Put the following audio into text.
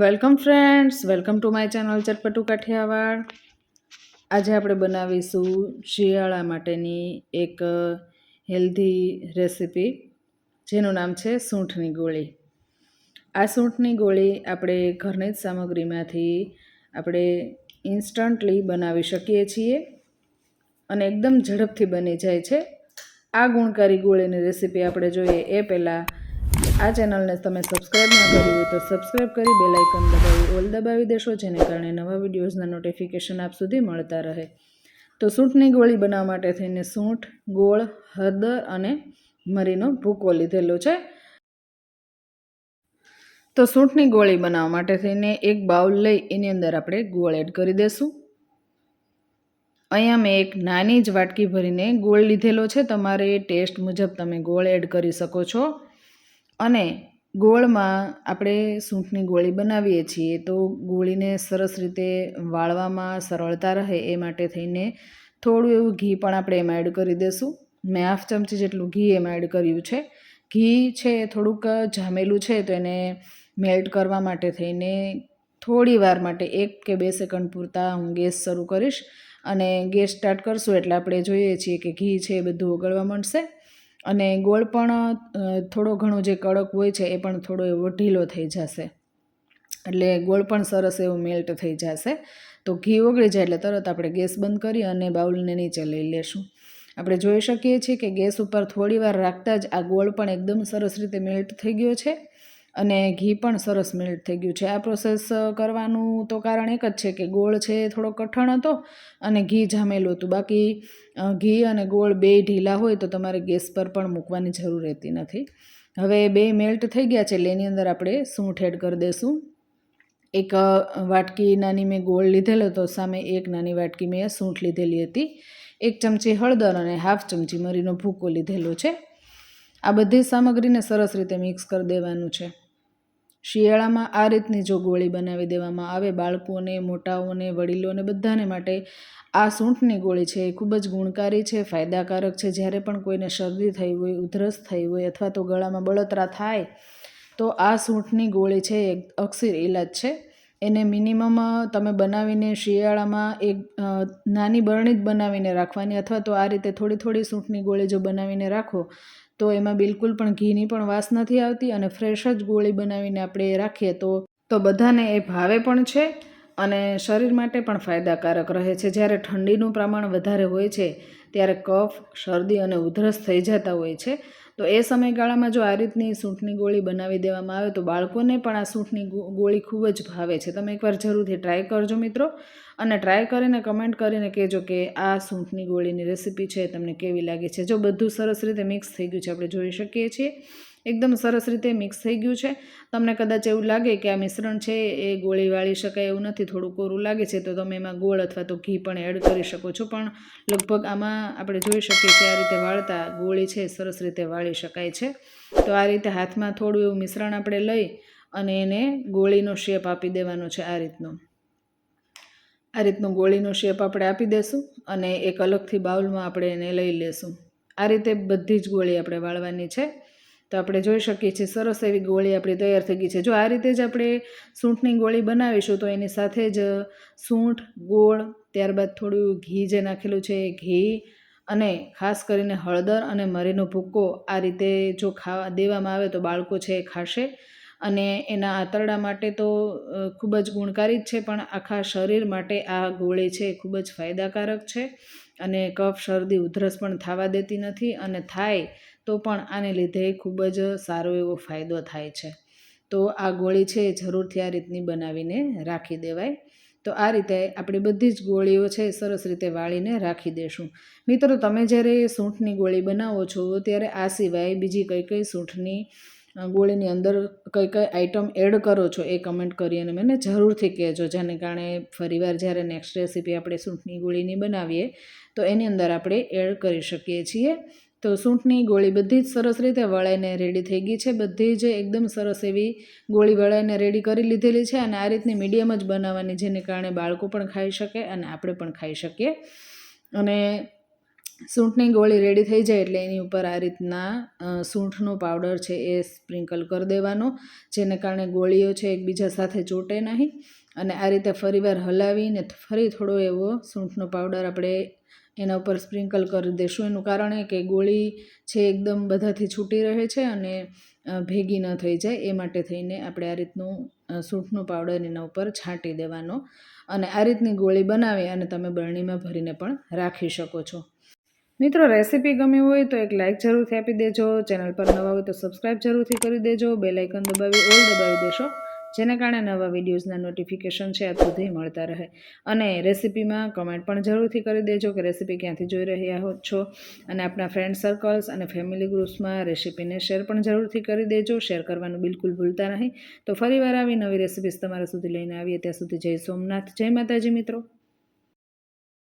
Welcome friends, welcome to my channel Chatpatu Kathiyawad. આજે આપણે બનાવીશું શિયાળા માટેની એક હેલ્ધી રેસિપી જેનું નામ છે સૂંઠની ગોળી. આ સૂંઠની ગોળી આપણે ઘરની જ સામગ્રીમાંથી આપણે ઇન્સ્ટન્ટલી બનાવી શકીએ છીએ અને એકદમ ઝડપથી બની જાય છે. આ ગુણકારી ગોળીની રેસીપી આપણે જોઈએ એ પહેલાં આ ચેનલને તમે સબસ્ક્રાઈબ ન કરી હોય તો સબસ્ક્રાઈબ કરી બેલ આઇકન દબાવી, ઓલ દબાવી દેશો, જેને કારણે નવા વિડીયોઝના નોટિફિકેશન આપ સુધી મળતા રહે. તો સૂંઠની ગોળી બનાવવા માટે થઈને સૂંઠ, ગોળ, હળદર અને મરીનો ભૂકો લીધેલો છે. તો સૂંઠની ગોળી બનાવવા માટે થઈને એક બાઉલ લઈ એની અંદર આપણે ગોળ એડ કરી દઈશું અહીંયા મેં એક નાની જ વાટકી ભરીને ગોળ લીધેલો છે. તમારે ટેસ્ટ મુજબ તમે ગોળ એડ કરી શકો છો. અને ગોળમાં આપણે સૂંઠની ગોળી બનાવીએ છીએ તો ગોળીને સરસ રીતે વાળવામાં સરળતા રહે એ માટે થઈને થોડું એવું ઘી પણ આપણે એમાં એડ કરી દઈશું મેં હાફ ચમચી જેટલું ઘી એમાં એડ કર્યું છે. ઘી છે થોડુંક જામેલું છે તો એને મેલ્ટ કરવા માટે થઈને થોડી વાર માટે એક કે બે સેકન્ડ પૂરતા હું ગેસ શરૂ કરીશ અને ગેસ સ્ટાર્ટ કરશું એટલે આપણે જોઈએ છીએ કે ઘી છે એ બધું ઓગળવા માંડશે. અને ગોળ પણ થોડો ઘણો જે કડક હોય છે એ પણ થોડો એવો ઢીલો થઈ જશે. એટલે ગોળ પણ સરસ એવું મેલ્ટ થઈ જશે. તો ઘી ઓગળી જાય એટલે તરત આપણે ગેસ બંધ કરી અને બાઉલને નીચે લઈ લેશું. આપણે જોઈ શકીએ છીએ કે ગેસ ઉપર થોડી વાર રાખતા જ આ ગોળ પણ એકદમ સરસ રીતે મેલ્ટ થઈ ગયો છે. અને ઘી પણ સરસ મેલ્ટ થઈ ગયું છે. આ પ્રોસેસ કરવાનું તો કારણ એક જ છે કે ગોળ છે એ થોડો કઠણ હતો અને ઘી જામેલું હતું. બાકી ઘી અને ગોળ બે ઢીલા હોય તો તમારે ગેસ પર પણ મૂકવાની જરૂર રહેતી નથી. હવે બે મેલ્ટ થઈ ગયા છે એટલે એની અંદર આપણે સૂંઠ એડ કરી દઈશું એક વાટકી નાની મેં ગોળ લીધેલો હતો, સામે એક નાની વાટકી મેં સૂંઠ લીધેલી હતી. એક ચમચી હળદર અને હાફ ચમચી મરીનો ભૂકો લીધેલો છે. આ બધી સામગ્રીને સરસ રીતે મિક્સ કરી દેવાનું છે. શિયાળામાં આ રીતની જો ગોળી બનાવી દેવામાં આવે બાળકોને મોટાઓને, વડીલોને બધાને માટે આ સૂંઠની ગોળી છે એ ખૂબ જ ગુણકારી છે, ફાયદાકારક છે. જ્યારે પણ કોઈને શરદી થઈ હોય, ઉધરસ થઈ હોય અથવા તો ગળામાં બળતરા થાય, તો આ સૂંઠની ગોળી છે એ અક્ષીર ઇલાજ છે. એને મિનિમમ તમે બનાવીને શિયાળામાં એક નાની બરણી જ બનાવીને રાખવાની અથવા તો આ રીતે થોડી થોડી સૂંઠની ગોળી જો બનાવીને રાખો, તો એમાં બિલકુલ પણ ઘીની પણ વાસ નથી આવતી અને ફ્રેશ જ ગોળી બનાવીને આપણે રાખીએ તો તો બધાને એ ભાવે પણ છે અને શરીર માટે પણ ફાયદાકારક રહે છે. જ્યારે ઠંડીનું પ્રમાણ વધારે હોય છે, ત્યારે કફ, શરદી અને ઉધરસ થઈ જતા હોય છે તો એ સમયગાળામાં જો આ રીતની સૂંઠની ગોળી બનાવી દેવામાં આવે તો બાળકોને પણ આ સૂંઠની ગોળી ખૂબ જ ભાવે છે. તમે એકવાર જરૂરથી ટ્રાય કરજો મિત્રો અને ટ્રાય કરીને કમેન્ટ કરીને કહેજો કે આ સૂંઠની ગોળીની રેસીપી છે તમને કેવી લાગે છે. જો બધું સરસ રીતે મિક્સ થઈ ગયું છે, આપણે જોઈ શકીએ છીએ. એકદમ સરસ રીતે મિક્સ થઈ ગયું છે. તમને કદાચ એવું લાગે કે આ મિશ્રણ છે એ ગોળી વાળી શકાય એવું નથી થોડું કોરું લાગે છે, તો તમે એમાં ગોળ અથવા તો ઘી પણ એડ કરી શકો છો. પણ લગભગ આમાં આપણે જોઈ શકીએ છીએ આ રીતે વાળતા ગોળી છે, સરસ રીતે વાળી શકાય છે. તો આ રીતે હાથમાં થોડું એવું મિશ્રણ આપણે લઈ અને એને ગોળીનો શેપ આપી દેવાનો છે આ રીતનો. આ રીતનું ગોળીનો શેપ આપણે આપી દઈશું અને એક અલગથી બાઉલમાં આપણે એને લઈ લેશું. આ રીતે બધી જ ગોળી આપણે વાળવાની છે. તો આપણે જોઈ શકીએ છીએ સરસ એવી ગોળી આપણી તૈયાર થઈ ગઈ છે. જો આ રીતે જ આપણે સૂંઠની ગોળી બનાવીશું તો એની સાથે જ સૂંઠ, ગોળ, ત્યારબાદ થોડું ઘી જે નાખેલું છે ઘી અને ખાસ કરીને હળદર અને મરીનો ભૂક્કો આ રીતે જો ખાવા દેવામાં આવે તો બાળકો છે એ ખાશે. અને એના આંતરડા માટે તો ખૂબ જ ગુણકારી જ છે, પણ આખા શરીર માટે આ ગોળી છે એ ખૂબ જ ફાયદાકારક છે. અને કફ, શરદી, ઉધરસ પણ થવા દેતી નથી અને થાય તો પણ આને લીધે ખૂબ જ સારો એવો ફાયદો થાય છે. તો આ ગોળી છે એ જરૂરથી આ રીતની બનાવીને રાખી દેવાય. તો આ રીતે આપણે બધી જ ગોળીઓ છે સરસ રીતે વાળીને રાખી દેશું. મિત્રો, તમે જ્યારે સૂંઠની ગોળી બનાવો છો, ત્યારે આ સિવાય બીજી કઈ કઈ સૂંઠની ગોળીની અંદર કઈ કઈ આઈટમ એડ કરો છો એ કમેન્ટ કરી અને મને જરૂરથી કહેજો. જેને કારણે ફરીવાર જ્યારે નેક્સ્ટ રેસીપી આપણે સૂંઠની ગોળીની બનાવીએ, તો એની અંદર આપણે એડ કરી શકીએ છીએ. તો સૂંઠની ગોળી બધી જ સરસ રીતે વળાઈને રેડી થઈ ગઈ છે. બધી જ એકદમ સરસ એવી ગોળી વળાઈને રેડી કરી લીધેલી છે અને આ રીતની મીડિયમ જ બનાવવાની, જેને કારણે બાળકો પણ ખાઈ શકે અને આપણે પણ ખાઈ શકીએ. અને સૂંઠની ગોળી રેડી થઈ જાય એટલે એની ઉપર આ રીતના સૂંઠનો પાવડર છે એ સ્પ્રિંકલ કરી દેવાનો, જેને કારણે ગોળીઓ છે એકબીજા સાથે ચોટે નહીં. અને આ રીતે ફરીવાર હલાવીને ફરી થોડો એવો સૂંઠનો પાવડર આપણે એના ઉપર સ્પ્રિંકલ કરી દઈશું એનું કારણ એ કે ગોળી છે એકદમ બધાથી છૂટી રહે છે અને ભેગી ન થઈ જાય. એ માટે થઈને આપણે આ રીતનું સૂંઠનો પાવડર એના ઉપર છાંટી દેવાનો. અને આ રીતની ગોળી બનાવી અને તમે બરણીમાં ભરીને પણ રાખી શકો છો. મિત્રો રેસીપી ગમી હોય તો એક લાઇક જરૂરથી આપી દેજો. ચેનલ પર નવા હોય તો સબસ્ક્રાઈબ જરૂરથી કરી દેજો. બે લાઇકન દબાવી ઓલ દબાવી દેશો. જેના કારણે નવા વિડીયોઝના નોટિફિકેશન છે આ સુધી મળતા રહે. અને રેસીપીમાં કમેન્ટ પણ જરૂરથી કરી દેજો કે રેસીપી ક્યાંથી જોઈ રહ્યા હો છો. અને આપણા ફ્રેન્ડ સર્કલ્સ અને ફેમિલી ગ્રુપ્સમાં રેસીપીને શેર પણ જરૂરથી કરી દેજો. શેર કરવાનું બિલકુલ ભૂલતા નહીં. તો ફરીવાર આવી નવી રેસીપીસ તમારા સુધી લઈને આવીએ. ત્યાં સુધી જય સોમનાથ. જય માતાજી મિત્રો.